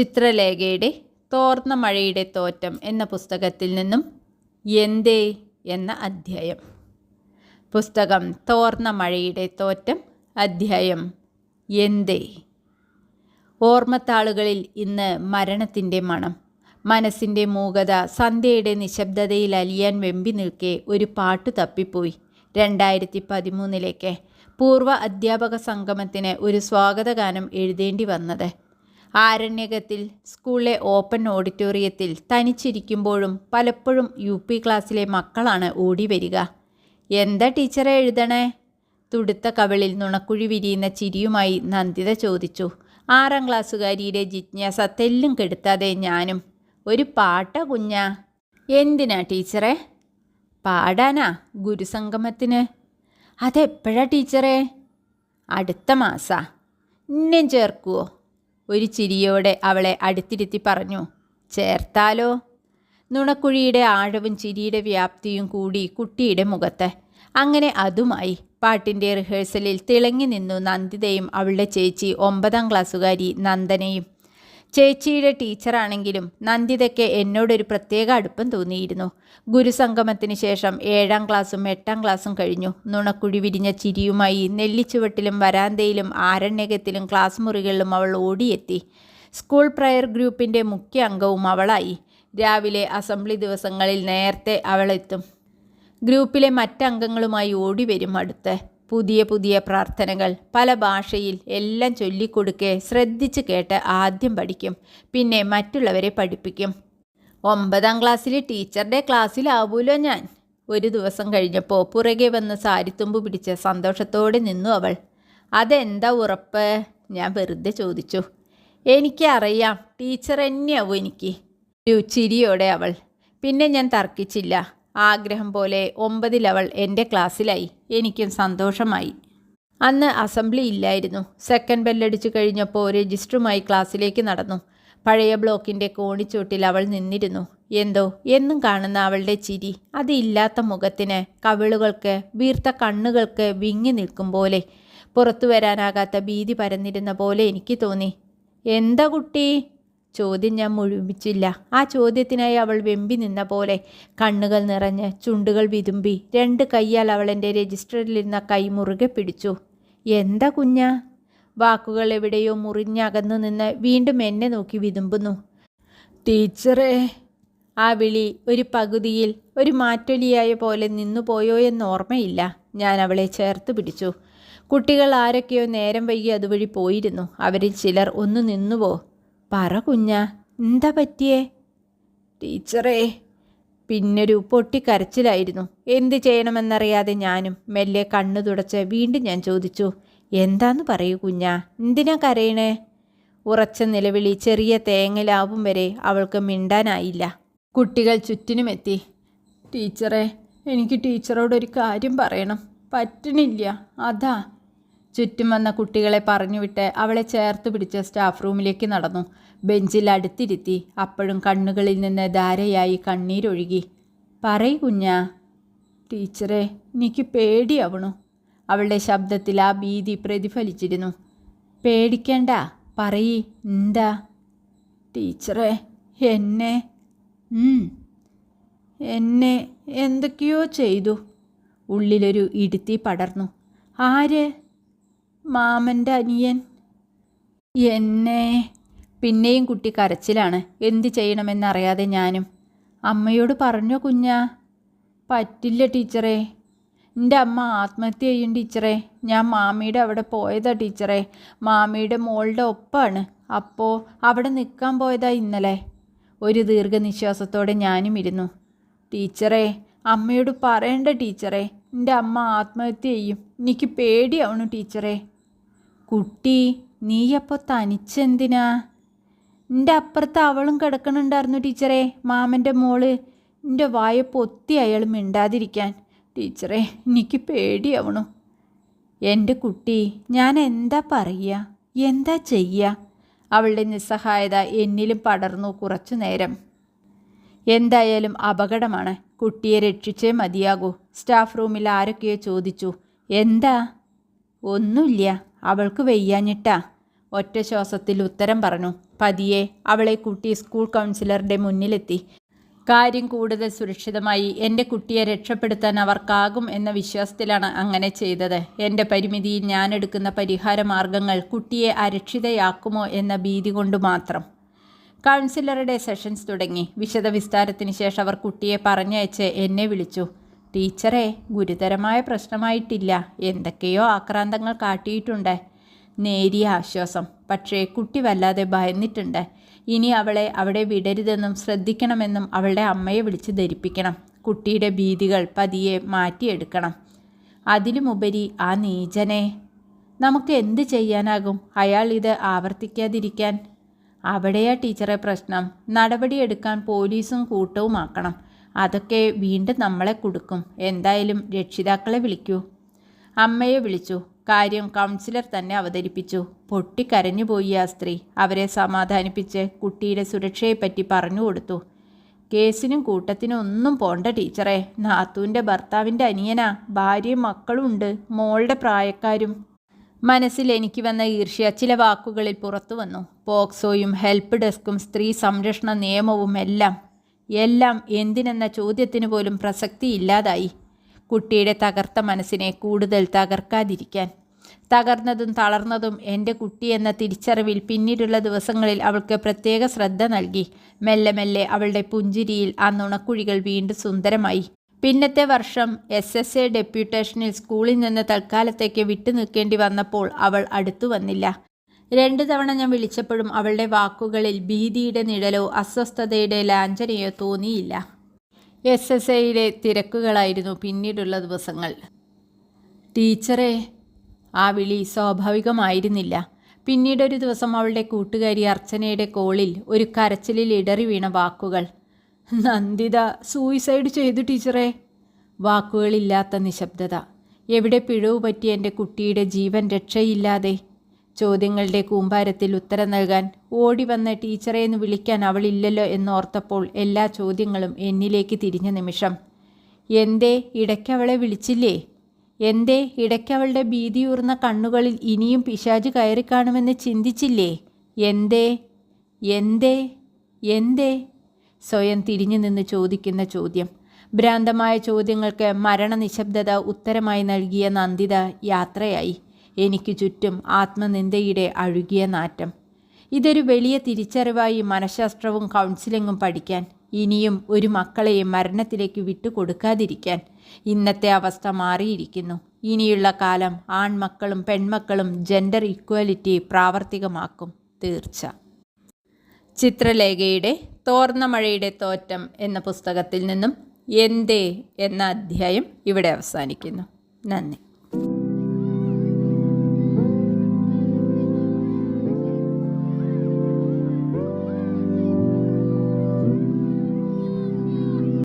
ചിത്രലേഖയുടെ തോർന്ന മഴയുടെ തോറ്റം എന്ന പുസ്തകത്തിൽ നിന്നും എന്തേ എന്ന അധ്യായം. പുസ്തകം തോർന്ന മഴയുടെ തോറ്റം അധ്യായം എന്തേ. ഓർമ്മത്താളുകളിൽ ഇന്ന് മരണത്തിന്റെ മണം. മനസ്സിന്റെ മൂകത സന്ധ്യയുടെ നിശബ്ദതയിൽ അലിയാൻ വെമ്പി നിൽക്കെ ഒരു പാട്ട് തപ്പിപ്പോയി. രണ്ടായിരത്തി പതിമൂന്നിലേക്ക് പൂർവ അധ്യാപക സംഗമത്തിന് ഒരു സ്വാഗതഗാനം എഴുതേണ്ടി വന്നത്. ആരണ്യകത്തിൽ സ്കൂളിലെ ഓപ്പൺ ഓഡിറ്റോറിയത്തിൽ തനിച്ചിരിക്കുമ്പോഴും പലപ്പോഴും യു പി ക്ലാസ്സിലെ മക്കളാണ് ഓടി വരിക. എന്താ ടീച്ചറെ എഴുതണേ? തുടുത്ത കവളിൽ നുണക്കുഴി വിരിയുന്ന ചിരിയുമായി നന്ദിത ചോദിച്ചു. ആറാം ക്ലാസ്സുകാരിയുടെ ജിജ്ഞാസ തെല്ലും കെടുത്താതെ ഞാനും. ഒരു പാട്ട കുഞ്ഞ. എന്തിനാ ടീച്ചറെ? പാടാനാ ഗുരുസംഗമത്തിന്. അതെപ്പോഴാ ടീച്ചറെ? അടുത്ത മാസാ. ഇന്നേം ചേർക്കുവോ? ഒരു ചിരിയോടെ അവളെ അടുത്തിരുത്തി പറഞ്ഞു ചേർത്താലോ? നുണക്കുഴിയുടെ ആഴവും ചിരിയുടെ വ്യാപ്തിയും കൂടി കുട്ടിയുടെ മുഖത്ത്. അങ്ങനെ അതുമായി പാട്ടിന്റെ റിഹേഴ്സലിൽ തിളങ്ങി നിന്നു നന്ദിതയും അവളുടെ ചേച്ചി ഒമ്പതാം ക്ലാസ്സുകാരി നന്ദനയും ചേച്ചിയുടെ ടീച്ചറാണെങ്കിലും നന്ദിതയ്ക്ക് എന്നോടൊരു പ്രത്യേക അടുപ്പം തോന്നിയിരുന്നു. ഗുരുസംഗമത്തിന് ശേഷം ഏഴാം ക്ലാസ്സും എട്ടാം ക്ലാസ്സും കഴിഞ്ഞു. നുണക്കുഴി വിരിഞ്ഞ ചിരിയുമായി നെല്ലിച്ചുവട്ടിലും വരാന്തയിലും ആരണ്യകത്തിലും ക്ലാസ് മുറികളിലും അവൾ ഓടിയെത്തി. സ്കൂൾ പ്രയർ ഗ്രൂപ്പിന്റെ മുഖ്യ അംഗവും അവളായി. രാവിലെ അസംബ്ലി ദിവസങ്ങളിൽ നേരത്തെ അവളെത്തും. ഗ്രൂപ്പിലെ മറ്റംഗങ്ങളുമായി ഓടി വരും അടുത്ത്. പുതിയ പുതിയ പ്രാർത്ഥനകൾ പല ഭാഷയിൽ എല്ലാം ചൊല്ലിക്കൊടുക്കെ ശ്രദ്ധിച്ച് കേട്ട് ആദ്യം പഠിക്കും. പിന്നെ മറ്റുള്ളവരെ പഠിപ്പിക്കും. ഒമ്പതാം ക്ലാസ്സിൽ ടീച്ചറുടെ ക്ലാസ്സിലാവൂലോ ഞാൻ? ഒരു ദിവസം കഴിഞ്ഞപ്പോൾ പുറകെ വന്ന് സാരിത്തുമ്പ് പിടിച്ച് സന്തോഷത്തോടെ നിന്നു അവൾ. അതെന്താ ഉറപ്പ്? ഞാൻ വെറുതെ ചോദിച്ചു. എനിക്കറിയാം ടീച്ചർ തന്നെയാവും എനിക്ക്. ഒരു ചിരിയോടെ അവൾ. പിന്നെ ഞാൻ തർക്കിച്ചില്ല. ആഗ്രഹം പോലെ ഒമ്പതിലവൾ എന്റെ ക്ലാസ്സിലായി. എനിക്കും സന്തോഷമായി. അന്ന് അസംബ്ലി ഇല്ലായിരുന്നു. സെക്കൻഡ് ബെല്ലടിച്ചു കഴിഞ്ഞപ്പോൾ രജിസ്റ്ററുമായി ക്ലാസ്സിലേക്ക് നടന്നു. പഴയ ബ്ലോക്കിന്റെ കോണിച്ചോട്ടിൽ അവൾ നിന്നിരുന്നു. എന്തോ എന്നും കാണുന്ന അവളുടെ ചിരി അതില്ലാത്ത മുഖത്തിന് കവിളുകൾക്ക് വീർത്ത കണ്ണുകൾക്ക് വിങ്ങി നിൽക്കും പോലെ പുറത്തു വരാനാകാത്ത ഭീതി പരന്നിരുന്ന പോലെ എനിക്ക് തോന്നി. എന്താ കുട്ടി? ചോദ്യം ഞാൻ മുഴുമിച്ചില്ല ആ ചോദ്യത്തിനായി അവൾ വെമ്പി നിന്ന പോലെ കണ്ണുകൾ നിറഞ്ഞ് ചുണ്ടുകൾ വിതുമ്പി രണ്ട് കൈയാൽ അവൾ എന്റെ രജിസ്റ്ററിലിരുന്ന കൈ മുറുകെ പിടിച്ചു. എന്താ കുഞ്ഞാ? വാക്കുകൾ എവിടെയോ മുറിഞ്ഞകന്നു നിന്ന് വീണ്ടും എന്നെ നോക്കി വിതുമ്പുന്നു. ടീച്ചറേ ആ വിളി ഒരു പകുതിയിൽ ഒരു മാറ്റൊലിയായ പോലെ നിന്നുപോയോ എന്ന് ഓർമ്മയില്ല. ഞാൻ അവളെ ചേർത്ത് പിടിച്ചു. കുട്ടികൾ ആരൊക്കെയോ നേരം വൈകി അതുവഴി പോയിരുന്നു. അവരിൽ ചിലർ ഒന്ന് നിന്നുവോ? പറ കുഞ്ഞ എന്താ പറ്റിയേ? ടീച്ചറേ പിന്നൊരു പൊട്ടിക്കരച്ചിലായിരുന്നു. എന്ത് ചെയ്യണമെന്നറിയാതെ ഞാനും മെല്ലെ കണ്ണു തുടച്ച് വീണ്ടും ഞാൻ ചോദിച്ചു എന്താന്ന് പറയൂ കുഞ്ഞ എന്തിനാ കരയണേ? ഉറച്ച നിലവിളി ചെറിയ തേങ്ങലാവും വരെ അവൾക്ക് മിണ്ടാനായില്ല. കുട്ടികൾ ചുറ്റിനുമെത്തി ടീച്ചറെ എനിക്ക് ടീച്ചറോടൊരു കാര്യം പറയണം. പറ്റണില്ല. അതാ ചുറ്റും വന്ന കുട്ടികളെ പറഞ്ഞുവിട്ട് അവളെ ചേർത്ത് പിടിച്ച സ്റ്റാഫ് റൂമിലേക്ക് നടന്നു. ബെഞ്ചിൽ അടുത്തിരുത്തി. അപ്പോഴും കണ്ണുകളിൽ നിന്ന് ധാരയായി കണ്ണീരൊഴുകി. പറയ് കുഞ്ഞ. ടീച്ചറെ എനിക്ക് പേടിയാവണു. അവളുടെ ശബ്ദത്തിൽ ആ ഭീതി പ്രതിഫലിച്ചിരുന്നു. പേടിക്കണ്ട. പറയ്. എന്താ? ടീച്ചറെ എന്നെ. എന്നെ എന്തൊക്കെയോ ചെയ്തു. ഉള്ളിലൊരു ഇടുത്തി പടർന്നു. ആര്? മാമന്റെ അനിയൻ. എന്നെ. പിന്നെയും കുട്ടി കരച്ചിലാണ്. എന്ത് ചെയ്യണമെന്നറിയാതെ ഞാനും. അമ്മയോട് പറഞ്ഞോ കുഞ്ഞാ. പറ്റില്ല ടീച്ചറേ. എന്റെ അമ്മ ആത്മഹത്യ ചെയ്യും ടീച്ചറേ. ഞാൻ മാമിയുടെ അവിടെ പോയതാ ടീച്ചറേ. മാമിയുടെ മോളുടെ ഒപ്പാണ്. അപ്പോൾ അവിടെ നിൽക്കാൻ പോയതാ ഇന്നലെ. ഒരു ദീർഘനിശ്വാസത്തോടെ ഞാനും ഇരുന്നു. ടീച്ചറേ അമ്മയോട് പറയണ്ട ടീച്ചറേ. എന്റെ അമ്മ ആത്മഹത്യ ചെയ്യും. എനിക്ക് പേടിയാവണു ടീച്ചറേ. കുട്ടി നീയപ്പോൾ തനിച്ചെന്തിനാ? എന്റെ അപ്പുറത്ത് അവളും കിടക്കണുണ്ടായിരുന്നു ടീച്ചറേ. മാമന്റെ മോൾ എന്റെ വായ പൊത്തി അയാൾ മിണ്ടാതിരിക്കാൻ. ടീച്ചറേ എനിക്ക് പേടിയാവണു എന്റെ കുട്ടി ഞാൻ എന്താ പറയുക? എന്താ ചെയ്യുക? അവളുടെ നിസ്സഹായത എന്നിലും പടർന്നു കുറച്ചു നേരം. എന്തായാലും അപകടമാണ്. കുട്ടിയെ രക്ഷിച്ചേ മതിയാകൂ. സ്റ്റാഫ് റൂമിൽ ആരൊക്കെയോ ചോദിച്ചു. എന്താ? ഒന്നുമില്ല. അവൾക്ക് വെയ്യാഞ്ഞിട്ടാ. ഒറ്റ ശ്വാസത്തിൽ ഉത്തരം പറഞ്ഞു. പതിയെ അവളെ കുട്ടി സ്കൂൾ കൗൺസിലറുടെ മുന്നിലെത്തി. കാര്യം കൂടുതൽ സുരക്ഷിതമായി എന്റെ കുട്ടിയെ രക്ഷപ്പെടുത്താൻ അവർക്കാകും എന്ന വിശ്വാസത്തിലാണ് അങ്ങനെ ചെയ്തത്. എന്റെ പരിമിതിയിൽ ഞാനെടുക്കുന്ന പരിഹാര മാർഗങ്ങൾ കുട്ടിയെ അരക്ഷിതയാക്കുമോ എന്ന ഭീതി കൊണ്ട് മാത്രം. കൗൺസിലറുടെ സെഷൻസ് തുടങ്ങി. വിശദവിസ്താരത്തിന് ശേഷം അവർ കുട്ടിയെ പറഞ്ഞയച്ച് എന്നെ വിളിച്ചു. ടീച്ചറെ ഗുരുതരമായ പ്രശ്നമായിട്ടില്ല. എന്തൊക്കെയോ ആക്രാന്തങ്ങൾ കാട്ടിയിട്ടുണ്ട്. നേരിയ ആശ്വാസം. പക്ഷേ കുട്ടി വല്ലാതെ ഭയന്നിട്ടുണ്ട്. ഇനി അവളെ അവിടെ വിടരുതെന്നും ശ്രദ്ധിക്കണമെന്നും അവളുടെ അമ്മയെ വിളിച്ച് ധരിപ്പിക്കണം. കുട്ടിയുടെ ഭീതികൾ പതിയെ മാറ്റിയെടുക്കണം. അതിലുമുപരി ആ നീചനെ. നമുക്ക് എന്ത് ചെയ്യാനാകും? അയാൾ ഇത് ആവർത്തിക്കാതിരിക്കാൻ അവിടെയാ ടീച്ചറെ പ്രശ്നം. നടപടിയെടുക്കാൻ പോലീസും കൂട്ടവുമാക്കണം അതൊക്കെ വീണ്ടും നമ്മളെ കൊടുക്കും. എന്തായാലും രക്ഷിതാക്കളെ വിളിക്കൂ. അമ്മയെ വിളിച്ചു. കാര്യം കൗൺസിലർ തന്നെ അവതരിപ്പിച്ചു. പൊട്ടിക്കരഞ്ഞുപോയി ആ സ്ത്രീ. അവരെ സമാധാനിപ്പിച്ച് കുട്ടിയുടെ സുരക്ഷയെപ്പറ്റി പറഞ്ഞു കൊടുത്തു. കേസിനും കൂട്ടത്തിനും ഒന്നും പോണ്ട ടീച്ചറെ. നാത്തൂന്റെ ഭർത്താവിന്റെ അനിയനാ. ഭാര്യയും മക്കളും ഉണ്ട്. മോളുടെ പ്രായക്കാരും മനസ്സിൽ എനിക്ക് വന്ന ഈർഷ്യ ചില വാക്കുകളിൽ പുറത്തു വന്നു. പോക്സോയും ഹെൽപ്പ് ഡെസ്കും സ്ത്രീ സംരക്ഷണ നിയമവും എല്ലാം എല്ലാം എന്തിനെന്ന ചോദ്യത്തിന് പോലും പ്രസക്തി ഇല്ലാതായി. കുട്ടിയുടെ തകർത്ത മനസ്സിനെ കൂടുതൽ തകർക്കാതിരിക്കാൻ. തകർന്നതും തളർന്നതും എന്റെ കുട്ടി എന്ന തിരിച്ചറിവിൽ പിന്നീടുള്ള ദിവസങ്ങളിൽ അവൾക്ക് പ്രത്യേക ശ്രദ്ധ നൽകി. മെല്ലെ മെല്ലെ അവളുടെ പുഞ്ചിരിയിൽ ആ നുണക്കുഴികൾ വീണ്ടും സുന്ദരമായി. പിന്നത്തെ വർഷം എസ് എസ് എ ഡെപ്യൂട്ടേഷനിൽ സ്കൂളിൽ നിന്ന് തൽക്കാലത്തേക്ക് വിട്ടു നിൽക്കേണ്ടി വന്നപ്പോൾ അവൾ അടുത്തു വന്നില്ല. രണ്ടു തവണ ഞാൻ വിളിച്ചപ്പോഴും അവളുടെ വാക്കുകളിൽ ഭീതിയുടെ നിഴലോ അസ്വസ്ഥതയുടെ ലാഞ്ചനയോ തോന്നിയില്ല. എസ് എസ് എയിലെ തിരക്കുകളായിരുന്നു പിന്നീടുള്ള ദിവസങ്ങൾ. ടീച്ചറെ ആ വിളി സ്വാഭാവികമായിരുന്നില്ല. പിന്നീടൊരു ദിവസം അവളുടെ കൂട്ടുകാരി അർച്ചനയുടെ കോളിൽ ഒരു കരച്ചിലിൽ ഇടറി വീണ വാക്കുകൾ. നന്ദിത സൂയിസൈഡ് ചെയ്തു ടീച്ചറെ. വാക്കുകളില്ലാത്ത നിശബ്ദത. എവിടെ പിഴവ് പറ്റിയ എന്റെ കുട്ടിയുടെ ജീവൻ രക്ഷയില്ലാതെ? ചോദ്യങ്ങളുടെ കൂമ്പാരത്തിൽ ഉത്തരം നൽകാൻ ഓടി വന്ന ടീച്ചറെ എന്ന് വിളിക്കാൻ അവളില്ലല്ലോ എന്നോർത്തപ്പോൾ എല്ലാ ചോദ്യങ്ങളും എന്നിലേക്ക് തിരിഞ്ഞ നിമിഷം. എന്തേ ഇടയ്ക്കവളെ വിളിച്ചില്ലേ? എന്തേ ഇടയ്ക്കവളുടെ ഭീതിയൂർന്ന കണ്ണുകളിൽ ഇനിയും പിശാജ് കയറിക്കാണുമെന്ന് ചിന്തിച്ചില്ലേ? എന്തേ? എന്തേ? എന്തേ? സ്വയം തിരിഞ്ഞു നിന്ന് ചോദിക്കുന്ന ചോദ്യം. ഭ്രാന്തമായ ചോദ്യങ്ങൾക്ക് മരണനിശബ്ദത ഉത്തരമായി നൽകിയ നന്ദിത യാത്രയായി. എനിക്ക് ചുറ്റും ആത്മനിന്ദയുടെ അഴുകിയ നാറ്റം. ഇതൊരു വലിയ തിരിച്ചറിവായി മനഃശാസ്ത്രവും കൗൺസിലിങ്ങും പഠിക്കാൻ ഇനിയും ഒരു മക്കളെയും മരണത്തിലേക്ക് വിട്ടുകൊടുക്കാതിരിക്കാൻ ഇന്നത്തെ അവസ്ഥ മാറിയിരിക്കുന്നു. ഇനിയുള്ള കാലം ആൺമക്കളും പെൺമക്കളും ജെൻഡർ ഇക്വാലിറ്റി പ്രാവർത്തികമാക്കും. തീർച്ച. ചിത്രലേഖയുടെ തോർന്ന മഴയുടെ തോറ്റം എന്ന പുസ്തകത്തിൽ നിന്നും എന്തേ എന്ന അധ്യായം ഇവിടെ അവസാനിക്കുന്നു. നന്ദി.